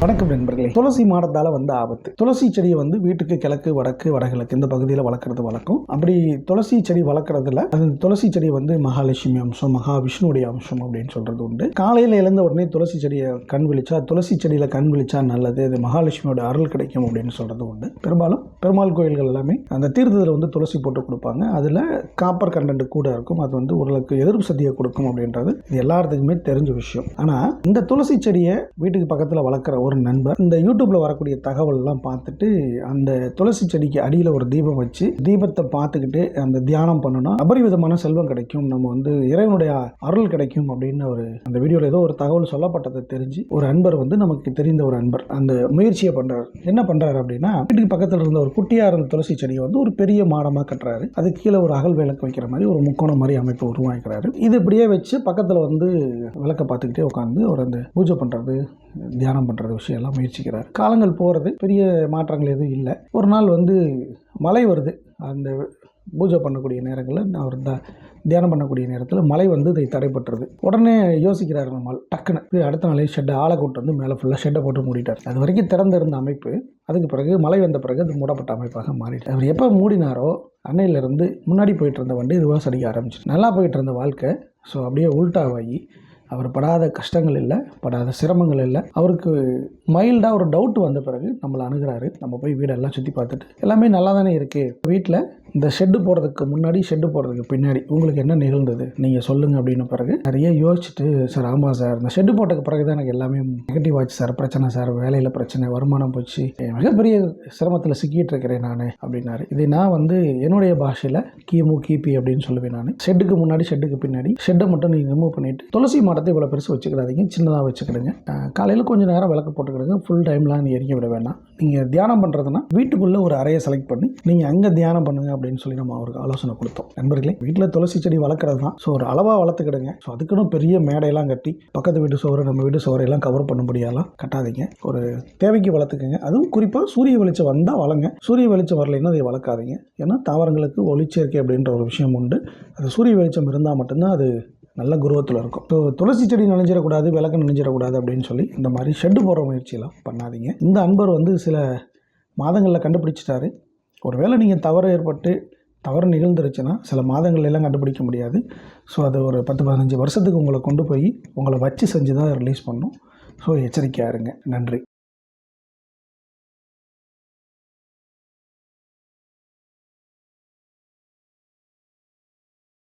வணக்கம் நண்பர்களே. துளசி மாடத்தால் வந்து ஆபத்து. துளசி செடியை வந்து வீட்டுக்கு கிழக்கு வடக்கு வடகிழக்கு இந்த பகுதியில் வளர்க்குறது வழக்கம். அப்படி துளசி செடி வளர்க்குறதுல அது துளசி செடி வந்து மகாலட்சுமி அம்சம் மகாவிஷ்ணுடைய அம்சம் அப்படின்னு சொல்கிறது உண்டு. காலையில் எழுந்த உடனே துளசி செடியை கண் விழிச்சா துளசி செடியில் கண் விழிச்சா நல்லது அது மகாலட்சுமியோட அருள் கிடைக்கும் அப்படின்னு சொல்கிறது உண்டு. பெரும்பாலும் பெருமாள் கோயில்கள் எல்லாமே அந்த தீர்த்தத்தில் வந்து துளசி போட்டு கொடுப்பாங்க. அதில் காப்பர் கண்டென்ட் கூட இருக்கும். அது வந்து உடலுக்கு எதிர்ப்பு சக்தியை கொடுக்கும் அப்படின்றது இது எல்லாத்துக்குமே தெரிஞ்ச விஷயம். ஆனால் இந்த துளசி செடியை வீட்டுக்கு பக்கத்தில் வளர்க்குற ஒரு நண்பர். இந்த யூடியூப்ல வரக்கூடிய தகவல்லாம் பார்த்துட்டு அந்த துளசி செடிக்கு அடியில் ஒரு தீபம் வச்சு தீபத்தை பார்த்துக்கிட்டு அந்த தியானம் பண்ணோம்னா அபரிவிதமான செல்வம் கிடைக்கும். நம்ம வந்து இறைவனுடைய அருள் கிடைக்கும் அப்படின்னு ஒரு அந்த வீடியோவில் ஏதோ ஒரு தகவல் சொல்லப்பட்டதை தெரிஞ்சு ஒரு அன்பர் வந்து நமக்கு தெரிந்த ஒரு அன்பர் அந்த முயற்சியை பண்றாரு. என்ன பண்றாரு அப்படின்னா வீட்டுக்கு பக்கத்தில் இருந்த ஒரு குட்டியாக இருந்த துளசி செடியை வந்து ஒரு பெரிய மாடமாக கட்டுறாரு. அது கீழே ஒரு அகல் விளக்கு வைக்கிற மாதிரி ஒரு முக்கோணம் மாதிரி அமைப்பு உருவாக்கிறாரு. இது இப்படியே வச்சு பக்கத்தில் வந்து விளக்க பார்த்துக்கிட்டே உட்காந்து அவர் அந்த பூஜை பண்ணுறது தியானம் பண்ணுறது விஷயம் எல்லாம் முயற்சிக்கிறார். காலங்கள் போகிறது பெரிய மாற்றங்கள் எதுவும் இல்லை. ஒரு நாள் வந்து மழை வருது. அந்த பூஜை பண்ணக்கூடிய நேரங்களில் அவர் த தியானம் பண்ணக்கூடிய நேரத்தில் மழை வந்து இதை தடைப்பட்டுருது உடனே யோசிக்கிறார் நம்மால் டக்குன்னு. இது அடுத்த நாளே ஷெட்டை ஆளை கூட்டு வந்து மேலே ஃபுல்லாக ஷெட்டை போட்டு மூடிட்டார். அது வரைக்கும் திறந்திருந்த அமைப்பு அதுக்கு பிறகு மழை வந்த பிறகு அது மூடப்பட்ட அமைப்பாக மாறிட்டு. அவர் எப்போ மூடினாரோ அன்னையிலேருந்து முன்னாடி போயிட்டு இருந்த வண்டி இதுவாக சடிக்க ஆரம்பிச்சு நல்லா போயிட்டு இருந்த வாழ்க்கை ஸோ அப்படியே உல்ட்டாவாகி அவர் படாத கஷ்டங்கள் இல்லை படாத சிரமங்கள் இல்லை. அவருக்கு மைல்டாக ஒரு டவுட் வந்த பிறகு நம்மளை அணுகிறாரு. நம்ம போய் வீடெல்லாம் சுற்றி பார்த்துட்டு எல்லாமே நல்லா தானே இருக்குது வீட்டில் இந்த ஷெட்டு போடுறதுக்கு முன்னாடி ஷெட்டு போடுறதுக்கு பின்னாடி உங்களுக்கு என்ன நிகழ்ந்தது? நீங்கள் சொல்லுங்கள் அப்படின்னு பிறகு நிறைய யோசிச்சுட்டு சார் ஆமாம் சார் இந்த ஷெட்டு போட்டதுக்கு பிறகு தான் எனக்கு எல்லாமே நெகட்டிவ் ஆச்சு சார் பிரச்சனை சார் வேலையில் பிரச்சனை வருமானம் போச்சு. மிகப்பெரிய சிரமத்தில் சிக்கிட்டு இருக்கிறேன் நான் அப்படின்னாரு. இது நான் வந்து என்னுடைய பாஷையில் கிமு கிபி அப்படின்னு சொல்லுவேன் நான். ஷெட்டுக்கு முன்னாடி ஷெட்டுக்கு பின்னாடி ஷெட்டை மட்டும் நீங்கள் ரிமூவ் பண்ணிவிட்டு துளசி மாடத்தை இவ்வளோ பெருசு வச்சுக்கிறாதீங்க சின்னதாக வச்சுக்கிடுங்க. காலையில் கொஞ்சம் நேரம் விளக்கு போட்டுக்கிடுங்க. ஃபுல் டைம்லாம் நீ எரிக்க விட வேணாம். நீங்கள் தியானம் பண்ணுறதுனா வீட்டுக்குள்ளே ஒரு அறையை செலக்ட் பண்ணி நீங்கள் அங்கே தியானம் பண்ணுங்க அப்படின்னு அப்படின்னு சொல்லி நம்ம அவருக்கு ஆலோசனை கொடுத்தோம். நண்பர்களே வீட்டில் துளசி செடி வளர்க்குறது தான். ஸோ ஒரு அளவாக வளர்த்துக்கிடுங்க. ஸோ அதுக்குன்னு பெரிய மேடையெல்லாம் கட்டி பக்கத்து வீட்டு சுவரை நம்ம வீட்டு சுவரையெல்லாம் கவர் பண்ண முடியாலாம் கட்டாதீங்க. ஒரு தேவைக்கு வளர்த்துக்குங்க. அதுவும் குறிப்பாக சூரிய வெளிச்சம் வந்தால் வளங்க சூரிய வெளிச்சம் வரலைன்னா அதை வளர்க்காதீங்க. ஏன்னா தாவரங்களுக்கு ஒளிச்சேர்க்கை அப்படின்ற ஒரு விஷயம் உண்டு. அது சூரிய வெளிச்சம் இருந்தால் மட்டும்தான் அது நல்ல குருவத்தில் இருக்கும். ஸோ துளசி செடி நனைஞ்சிடக்கூடாது விளக்கு நனைஞ்சிடக்கூடாது அப்படின்னு சொல்லி இந்த மாதிரி ஷெட்டு போடுற முயற்சியெல்லாம் பண்ணாதீங்க. இந்த அன்பர் வந்து சில மாதங்களில் கண்டுபிடிச்சிட்டாரு. ஒருவேளை நீங்கள் தவறு ஏற்பட்டு தவறு நிகழ்ந்துருச்சுன்னா சில மாதங்கள் எல்லாம் கண்டுபிடிக்க முடியாது. ஸோ அது ஒரு பத்து பதினஞ்சு வருஷத்துக்கு உங்களை கொண்டு போய் உங்களை வச்சு செஞ்சு தான் ரிலீஸ் பண்ணும் ஸோ எச்சரிக்கையாக இருங்க. நன்றி.